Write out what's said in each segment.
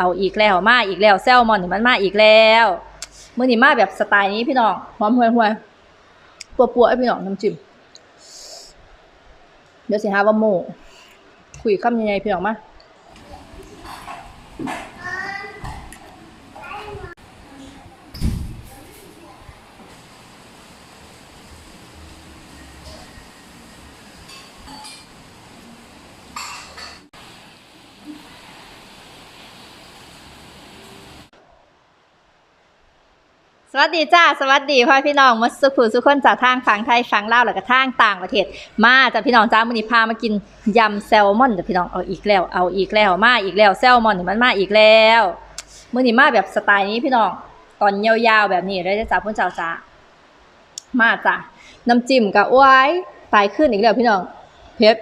เอาอีกแล้วมาอีกแล้วแซลมอนนี่มันมาอีกแล้วมื่อนี้มาแบบสไตล์นี้พี่น้องหอมห่วยห่วยปัวๆไอ้พี่น้องน้ำจิ้มเดี๋ยวสิหาว่าโมคุยคำยังไงพี่น้องมา สวัสดีจ้าสวัสดีพ่อพี่น้องมาสุขุสุขคนจากทางฝั่งไทยฝั่งลาวแล้วก็ทางต่างประเทศ มาจ้ะพี่น้องจ้ามื้อนี้พามากินยำแซลมอนจ้ะพี่น้องเอาอีกแล้วเอาอีกแล้วมาอีกแล้วแซลมอนมันมาอีกแล้วมื้อนี้มาแบบสไตล์นี้พี่น้องตอนยาวๆแบบนี้เลยจ้ะพุ่นเจ้าจ้ามาจ้ะน้ำจิ้มกับอ้วยตายขึ้นอีกแล้วพี่น้องเผ็ด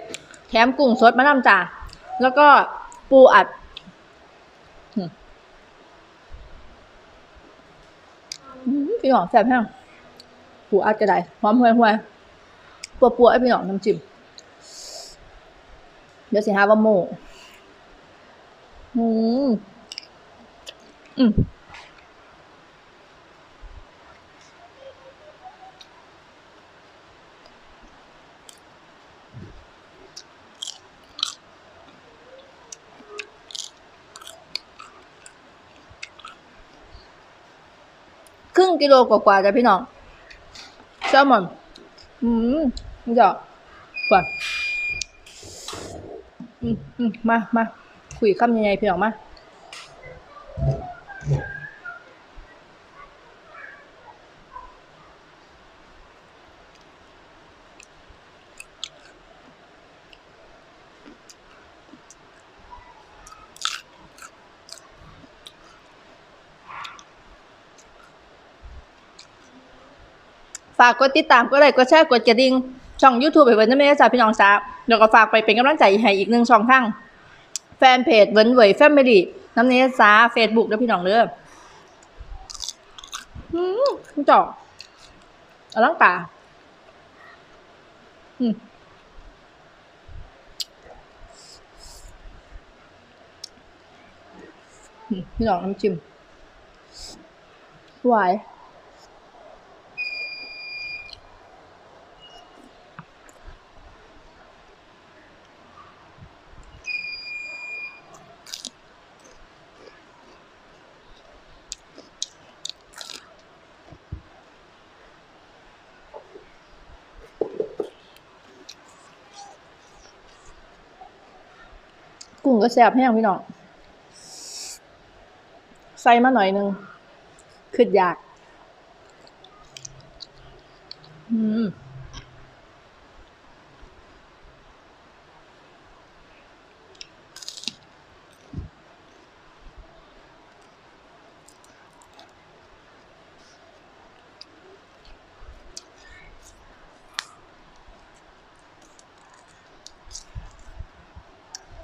แถมกุ้งสดมานำจ้ะแล้วก็ปูอัด อืม พี่น้องแซ่บแห้งหูอัดกระไดหอมห่วยห่วยปัวปัวไอพี่น้องน้ำจิ้มเดี๋ยวสิหาว่าโมอืมอืม งกิโลกว่าๆจ้ะพี่น้องแซลมอนอืมนี่จ้ะก่อนอืมอืมมามาคุยคำยังไงพี่น้องมา ฝากกดติดตามก็เลยกดแชร์กดกระดิ่งช่อง YouTube ไปเวิร์นนั่นเอจ้ะพี่น้องจ้าแล้วก็ฝากไปเป็นกำลังใจให้อีกหนึ่งช่องทางแฟนเพจเวิร์นเวยแฟมิลี่น้ำเนสจ้าเฟซบุ๊กด้วยพี่น้องเด้ออืมจ่ออลังกาอืมอืมพี่น้องน้ำจิ้มหวาย กุ้งก็แซ่บแห้งพี่น้อง ใส่มาหน่อยหนึงคือยาก อืม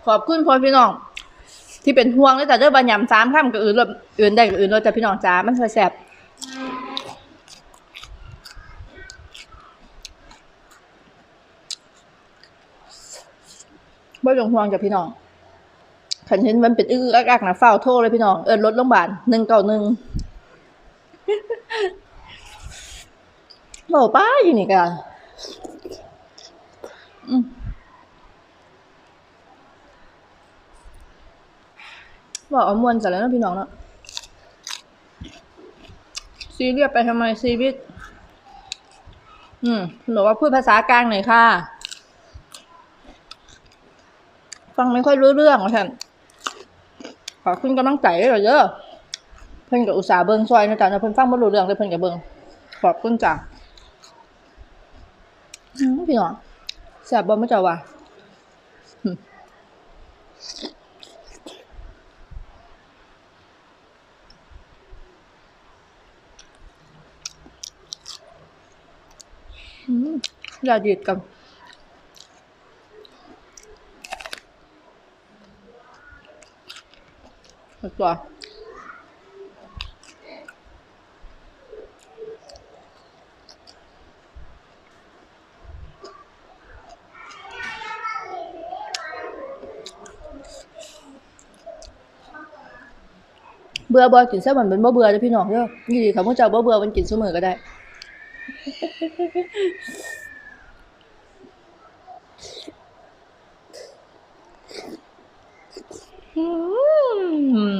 ขอบคุณพ่อพี่น้อง ที่เป็นห่วงเลยแต่เด้อบะหยำสามข้ามกับอื่นรถอื่นได้กับอื่นรถแต่พี่น้องจ้ามันเคยแสบบ่ต้องห่วงจ้ะพี่น้องขันเห็นมันเป็นอื้ออักๆนะเฝ้าโทรเลยพี่น้อง เอินรถโรงพยาบาลหนึ่งเก้าหนึ่งบอกป้าอยู่นี่กันอืม บอกเอามวนจัดแล้วนะพี่น้องเนาะซีเรียสไปทำไมชีวิตอืมหนูว่าพูดภาษากลางหน่อยค่ะ ฟังไม่ค่อยรู้เรื่องอะท่านขอบคุณกำลังใจด้วยเหรอเยอะ เพิ่นกับอุตสาห์เบิงซอยนะจ๊ะนะเพิ่นฟังไม่รู้เรื่องเลยเพิ่นกับเบิงขอบคุณจ้ะพี่น้องแซ่บบ่ไม่จ้าว่ะอืม อืม อย่าดีดกันตัวเบื่อบ่กินแซลมอนเป็นบ่เบื่อเด้อพี่น้องเด้อนี่ดีค่ะพวกเจ้าบ่เบื่อมันกินซุมื้อก็ได้ อื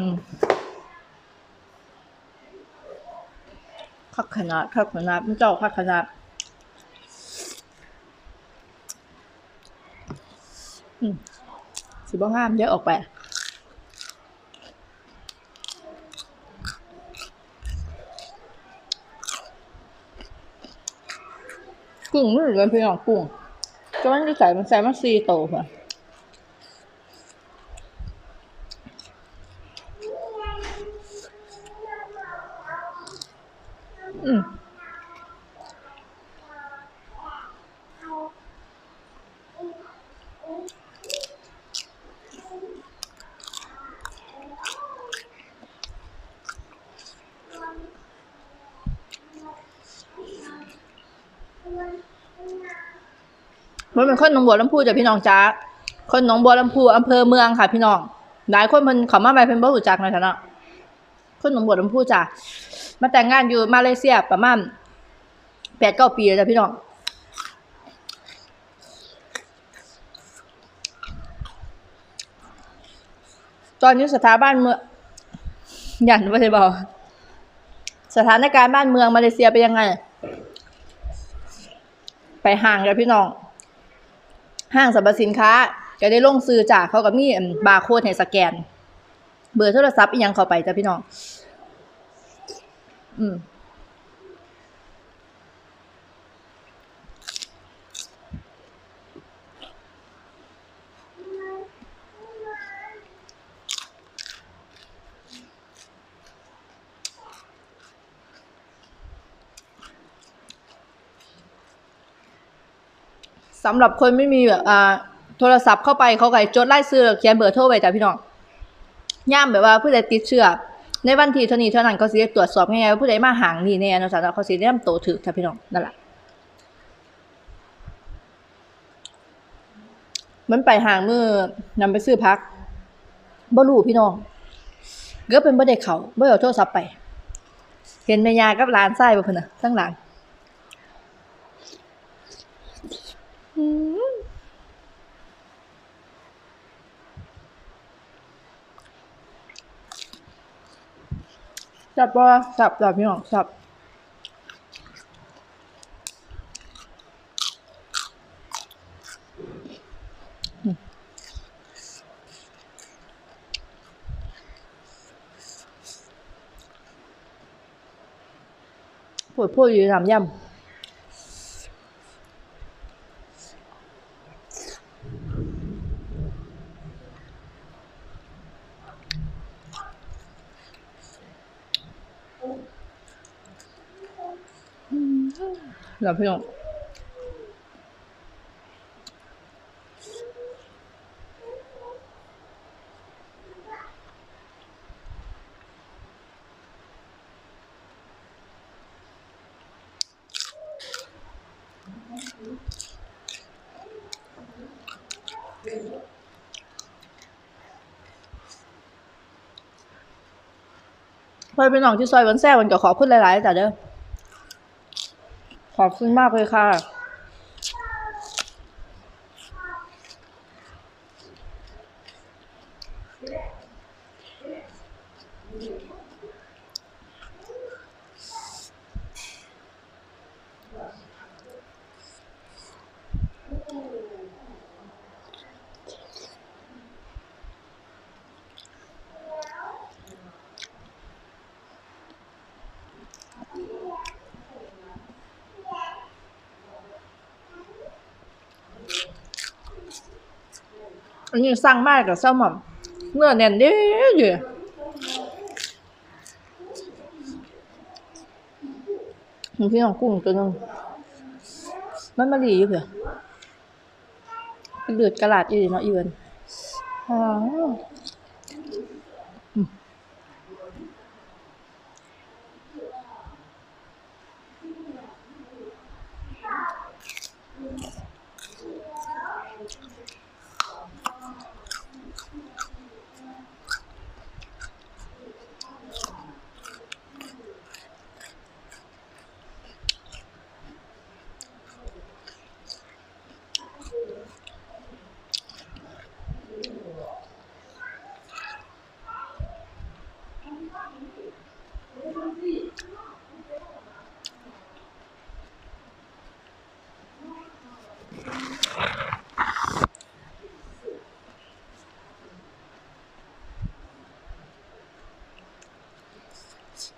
มคัก ขนาดคักขนาดมันเจ้าคักขนาดสิบ่งามเยอะออกไปกุ้งไม่เหมือนพี่น้องกุ้งก็มันจะใส่มันใส่มาซีโตค่ะ มันเป็นคนหนองบัวลำพูจ้ะพี่น้องจ้าคนหนองบัวลำพูอำเภอเมืองค่ะพี่น้องหลายคนมันเขามาไปเพิ่นบ่รู้จักนะจ๊ะเนาะคนหนองบัวลำพูจ้ะมาแต่งงานอยู่มาเลเซียประมาณแปดเก้าปีแล้วจ้ะพี่น้องตอนนี้สถาบันเมืองยันว่าจะบอกสถานการณ์บ้านเมืองมาเลเซียเป็นยังไง ไปห่างเลยพี่น้อง ห้างสรรพสินค้าก็ได้ลงซื้อจากเขากับมีบาร์โค้ดให้สแกน เบอร์โทรศัพท์อีกยังเข้าไปจ้ะพี่น้อง อืม สำหรับคนไม่มีแบบอ่าโทรศัพท์เข้าไปเขาก็จดไล่ซื้อเขียนเบอร์โทรไว้จ้ะพี่น้องย่ามแบบว่าผู้ใดติดเชื้อในวันที่เท่านี้เท่านั้นเขาสิตรวจสอบง่ายๆว่าผู้ใดมาห่างนี่แน่เนาะจ้ะเขาสิได้นำโตถึกจ้ะพี่น้องนั่นแหละมันไปห่างมือนำไปซื้อพักบ่รู้พี่น้องเกือบเป็นบ่ได้เขาบ่เอาโทรศัพท์ไป เห็นแม่ยากับหลานชายบ่เพิ่นน่ะข้างหลัง อืม จับว่าจับจับพี่น้องจับอืมปวดพูดอยู่ทำย่ำ แล้วพี่น้องพ่อพี่น้องที่ซอยวันแซ่วันก็ขอบคุณหลายๆจ้ะเด้อ ขอบคุณมากเลยค่ะ อันนี้สั่งมากกับแซลมอนเนื้อแน่นเด้เด้มึงพี่ของกุ้งตัวนึงมันมาดีอยู่เผื่อเป็นเลือดกระลาดอยู่เนาะอีเวนอ๋อ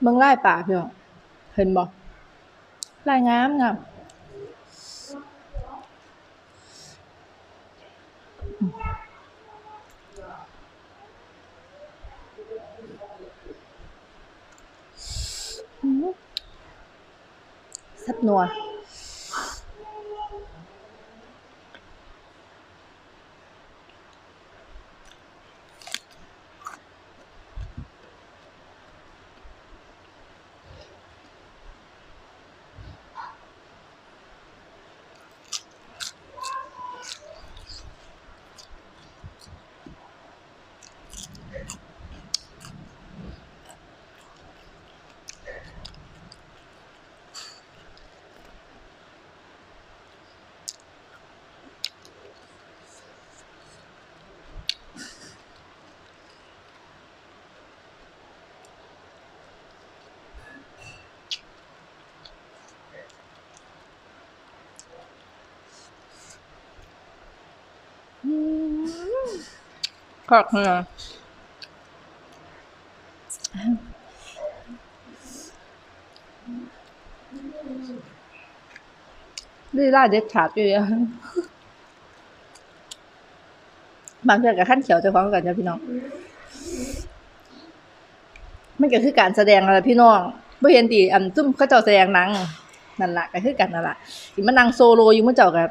มืองไร่ป่าพี่น้องเห็นบ่ไร่งามงามอืมแซ่บนัว คั กเนี่ยดีล่าเด็ดขาดอยู่อะบางเทื่อกับขั้นเขียวจะฟ้องกันจ้ะพี่น้องมันก็คือการแสดงอะไรพี่น้องบ่อเห็นติอันซุ่มเขาเจ้าแสดงหนังนั่นละก็คือกันนั่นละมันนั่งโซโลอยู่เมื้อเจ้าก็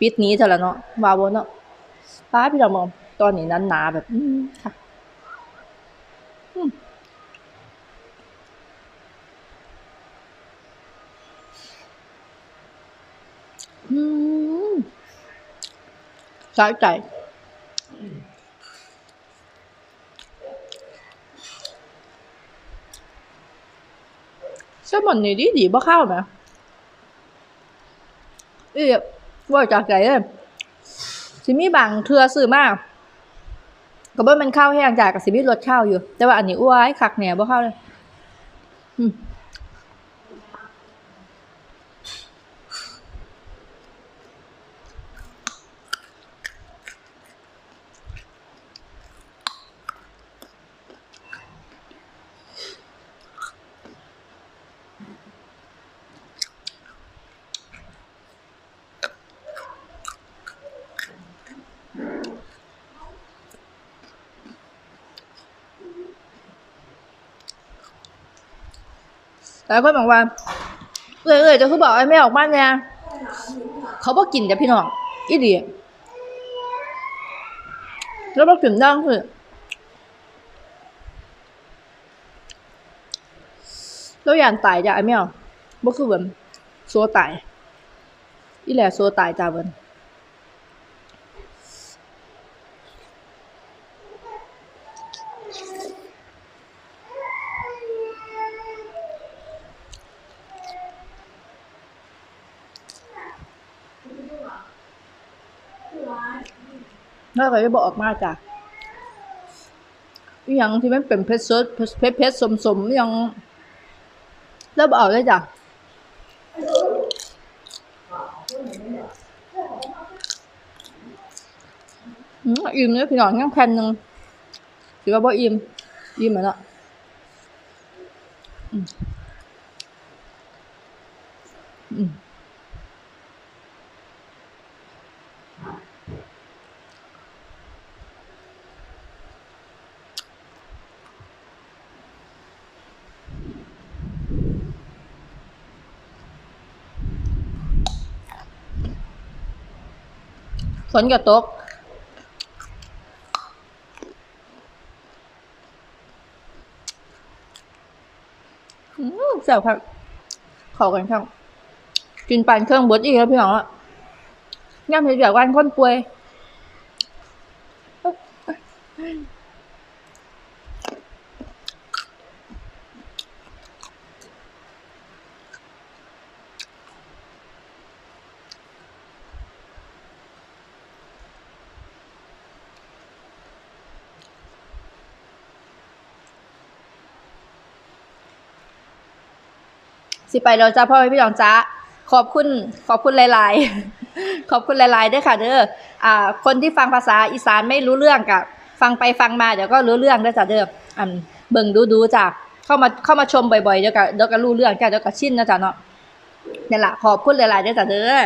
ปิดนี้เท่าละเนาะวาบ่เนาะป้าพี่เรามอง ตอนนี้นั้นหนาแบบอืมค่ะอืมอืมสายใจแซลมอนนี่ดีดีบ่เข้าไหมเอ้ยว่าจากใจเลยสิมีบางเทือซื้อมาก บ่แมันข้าวแห้งจากกับสิมีรสข้าวอยู่ แต่ว่าอันนี้อ้วยคักแหน่บ่เข้าเลย แล้วก็บอกว่าเอ้ยเอ้ยจะคือบอกไอ้ไม่ออกบ้านเนี่ยเขาบอกกินจ้ะพี่น้องอีดีแล้วบอกกินดังคือแล้วยานตายจ้ะไอ้แมวบ่คือแบบซัวตายอีแหละซัวตายจ้าเบิ่น แล้วก็จะบอกออกมาจ้ะอหยังที่มันเป็นเพชรสดเพชรเพชรสมสมอหยังแล้วบอกเลยจ้ะอืมอิ่มเลยพี่น้องยังแผ่นหนึ่งถือว่าบ่อิ่มอิ่มเหมือนละอืมอืม ฝนก็ตก อืมแซ่บครับเข้ากันครับกินปานเครื่องบดอีกแล้วพี่น้องอะย่ำเห็ดแบบวันคนป่วย สิไปเราจ้าพ่อแม่พี่น้องจ้าขอบคุณขอบคุณหลาย ๆ ขอบคุณหลายๆด้อค่ะเด้ออ่าคนที่ฟังภาษาอีสานไม่รู้เรื่องกับฟังไปฟังมาเดี๋ยวก็รู้เรื่องด้อจ้าเด้ออันเบิ่งดูดูจ้าเข้ามาเข้ามาชมบ่อยๆเดี๋ยวก็เดี๋ยวก็รู้เรื่องจ้าเดี๋ยวก็ชินนะจ๊ะเนาะนี่แหละขอบคุณหลายๆด้อจ้าเด้อ